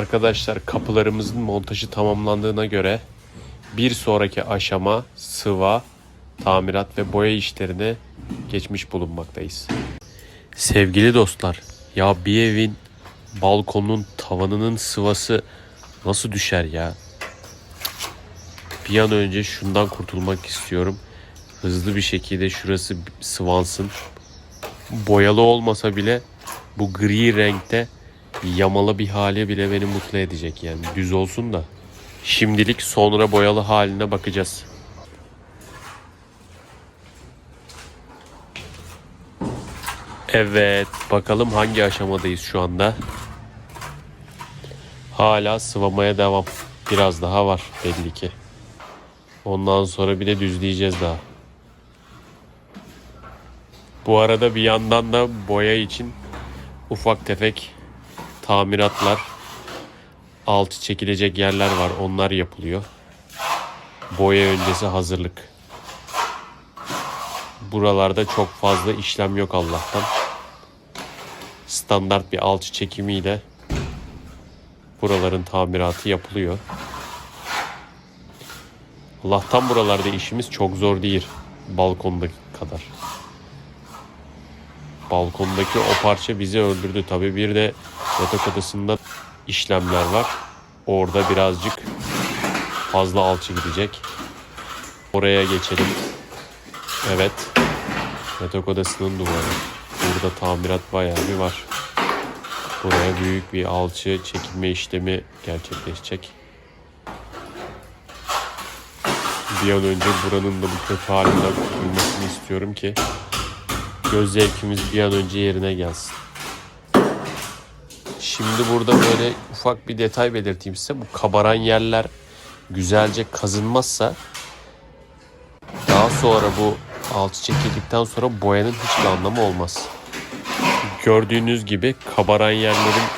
Arkadaşlar kapılarımızın montajı tamamlandığına göre bir sonraki aşama sıva, tamirat ve boya işlerine geçmiş bulunmaktayız. Sevgili dostlar, ya bir evin balkonunun tavanının sıvası nasıl düşer ya? Bir an önce şundan kurtulmak istiyorum. Hızlı bir şekilde şurası sıvansın. Boyalı olmasa bile bu gri renkte yamalı bir hali bile beni mutlu edecek yani düz olsun da. Şimdilik sonra boyalı haline bakacağız. Evet bakalım hangi aşamadayız şu anda. Hala sıvamaya devam. Biraz daha var belli ki. Ondan sonra bir de düzleyeceğiz daha. Bu arada bir yandan da boya için ufak tefek tamiratlar, altı çekilecek yerler var. Onlar yapılıyor. Boya öncesi hazırlık. Buralarda çok fazla işlem yok Allah'tan. Standart bir alçı çekimiyle buraların tamiratı yapılıyor. Allah'tan buralarda işimiz çok zor değil balkondaki kadar. Balkondaki o parça bizi öldürdü. Tabii bir de yatak odasında işlemler var. Orada birazcık fazla alçı gidecek. Oraya geçelim. Evet. Yatak odasının duvarı. Burada tamirat bayağı bir var. Buraya büyük bir alçı çekilme işlemi gerçekleşecek. Bir an önce buranın da bu kötü halinden kurtulmasını istiyorum ki göz zevkimiz bir an önce yerine gelsin. Şimdi burada böyle ufak bir detay belirteyim size. Bu kabaran yerler güzelce kazınmazsa daha sonra bu alçı çekildikten sonra boyanın hiçbir anlamı olmaz. Gördüğünüz gibi kabaran yerlerin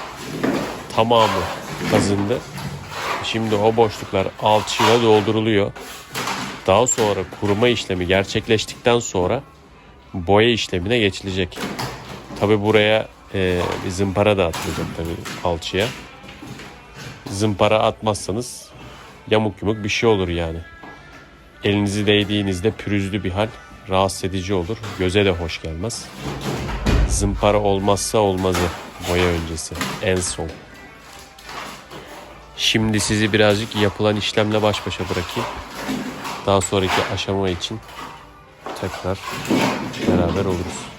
tamamı kazındı. Şimdi o boşluklar alçıyla dolduruluyor. Daha sonra kuruma işlemi gerçekleştikten sonra boya işlemine geçilecek. Tabi buraya e, zımpara da atılacak tabi alçıya. Zımpara atmazsanız yamuk yumuk bir şey olur yani. Elinizi değdiğinizde pürüzlü bir hal rahatsız edici olur. Göze de hoş gelmez. Zımpara olmazsa olmazı boya öncesi en son. Şimdi sizi birazcık yapılan işlemle baş başa bırakayım. Daha sonraki aşama için tekrar beraber oluruz.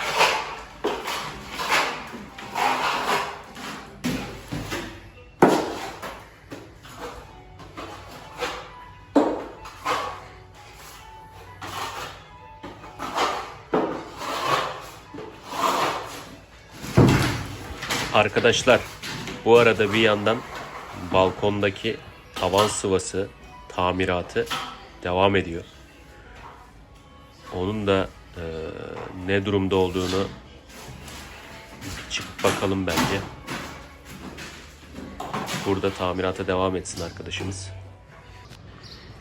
Arkadaşlar bu arada bir yandan balkondaki tavan sıvası tamiratı devam ediyor. Onun da e, ne durumda olduğunu çıkıp bakalım bence. Burada tamirata devam etsin arkadaşımız.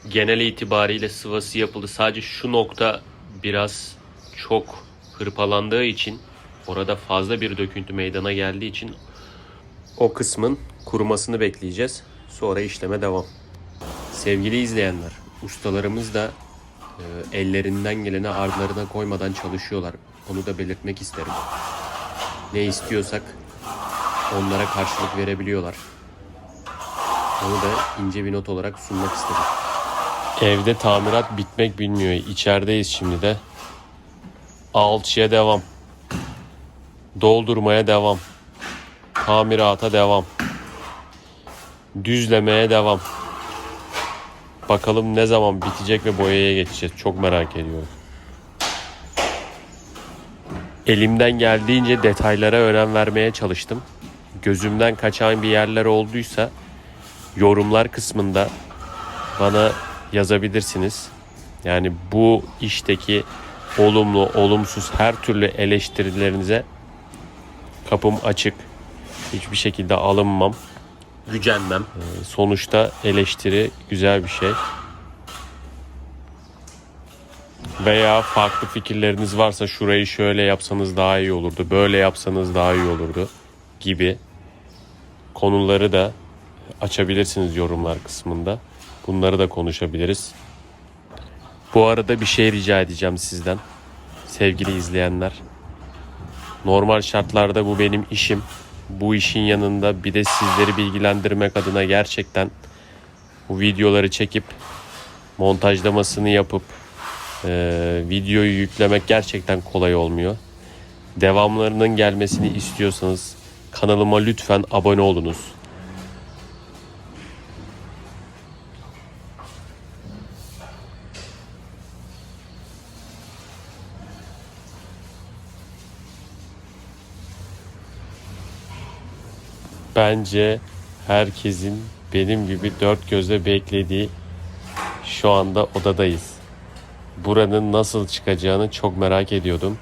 Genel itibariyle sıvası yapıldı. Sadece şu nokta biraz çok hırpalandığı için orada fazla bir döküntü meydana geldiği için o kısmın kurumasını bekleyeceğiz. Sonra işleme devam. Sevgili izleyenler, ustalarımız da e, ellerinden geleni ardlarına koymadan çalışıyorlar. Onu da belirtmek isterim. Ne istiyorsak onlara karşılık verebiliyorlar. Onu da ince bir not olarak sunmak istedim. Evde tamirat bitmek bilmiyor. İçerideyiz şimdi de. Alçıya devam. Doldurmaya devam. Tamirata devam. Düzlemeye devam. Bakalım ne zaman bitecek ve boyaya geçeceğiz. Çok merak ediyorum. Elimden geldiğince detaylara önem vermeye çalıştım. Gözümden kaçan bir yerler olduysa yorumlar kısmında bana yazabilirsiniz. Yani bu işteki olumlu, olumsuz her türlü eleştirilerinize kapım açık. Hiçbir şekilde alınmam gücenmem. Ee, Sonuçta eleştiri güzel bir şey. Veya farklı fikirleriniz varsa şurayı şöyle yapsanız daha iyi olurdu, böyle yapsanız daha iyi olurdu gibi konuları da açabilirsiniz yorumlar kısmında. Bunları da konuşabiliriz. Bu arada bir şey rica edeceğim sizden. Sevgili izleyenler. Normal şartlarda bu benim işim. Bu işin yanında bir de sizleri bilgilendirmek adına gerçekten bu videoları çekip montajlamasını yapıp e, videoyu yüklemek gerçekten kolay olmuyor. Devamlarının gelmesini istiyorsanız kanalıma lütfen abone olunuz. Bence herkesin benim gibi dört gözle beklediği şu anda odadayız. Buranın nasıl çıkacağını çok merak ediyordum.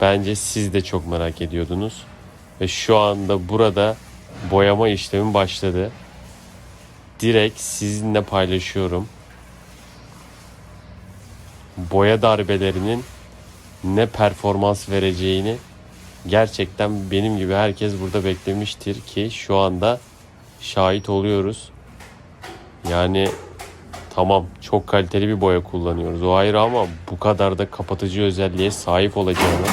Bence siz de çok merak ediyordunuz. Ve şu anda burada boyama işlemi başladı. Direkt sizinle paylaşıyorum. Boya darbelerinin ne performans vereceğini gerçekten benim gibi herkes burada beklemiştir ki şu anda şahit oluyoruz. Yani tamam çok kaliteli bir boya kullanıyoruz o ayrı ama bu kadar da kapatıcı özelliğe sahip olacağını,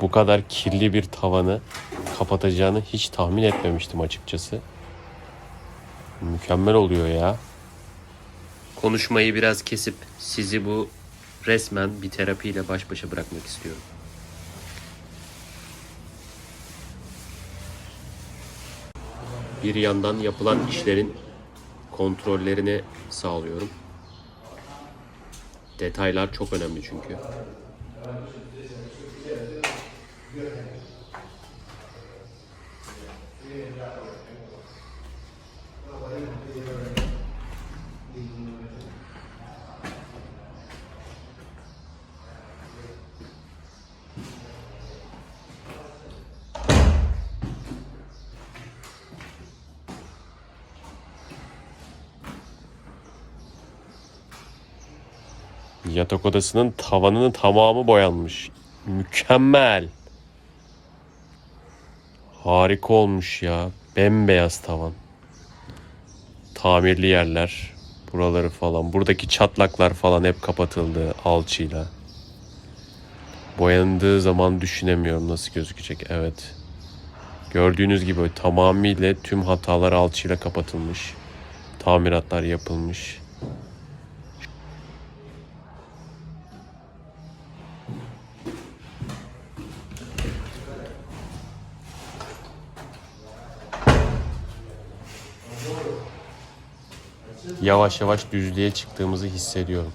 bu kadar kirli bir tavanı kapatacağını hiç tahmin etmemiştim açıkçası. Mükemmel oluyor ya. Konuşmayı biraz kesip sizi bu resmen bir terapiyle baş başa bırakmak istiyorum. Bir yandan yapılan işlerin kontrollerini sağlıyorum. Detaylar çok önemli çünkü. Yatak odasının tavanının tamamı boyanmış. Mükemmel. Harika olmuş ya. Bembeyaz tavan. Tamirli yerler. Buraları falan. Buradaki çatlaklar falan hep kapatıldı alçıyla. Boyandığı zaman düşünemiyorum nasıl gözükecek. Evet. Gördüğünüz gibi tamamıyla tüm hatalar alçıyla kapatılmış. Tamiratlar yapılmış. Yavaş yavaş düzlüğe çıktığımızı hissediyorum.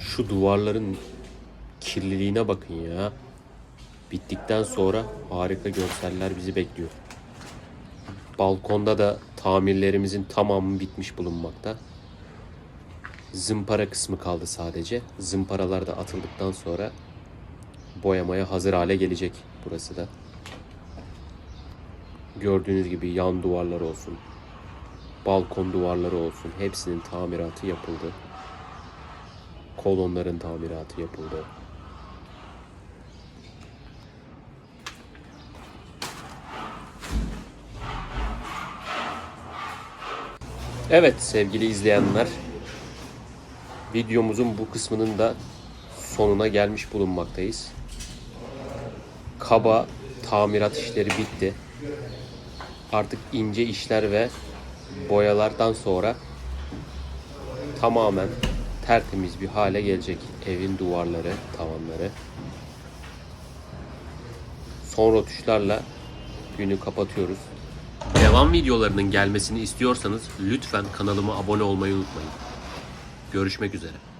Şu duvarların kirliliğine bakın ya. Bittikten sonra harika görseller bizi bekliyor. Balkonda da tamirlerimizin tamamı bitmiş bulunmakta. Zımpara kısmı kaldı sadece. Zımparalar da atıldıktan sonra boyamaya hazır hale gelecek burası da. Gördüğünüz gibi yan duvarlar olsun, balkon duvarları olsun hepsinin tamiratı yapıldı. Kolonların tamiratı yapıldı. Evet sevgili izleyenler. Videomuzun bu kısmının da sonuna gelmiş bulunmaktayız. Kaba tamirat işleri bitti. Artık ince işler ve boyalardan sonra tamamen tertemiz bir hale gelecek evin duvarları, tavanları. Son rötuşlarla günü kapatıyoruz. Devam videolarının gelmesini istiyorsanız lütfen kanalıma abone olmayı unutmayın. Görüşmek üzere.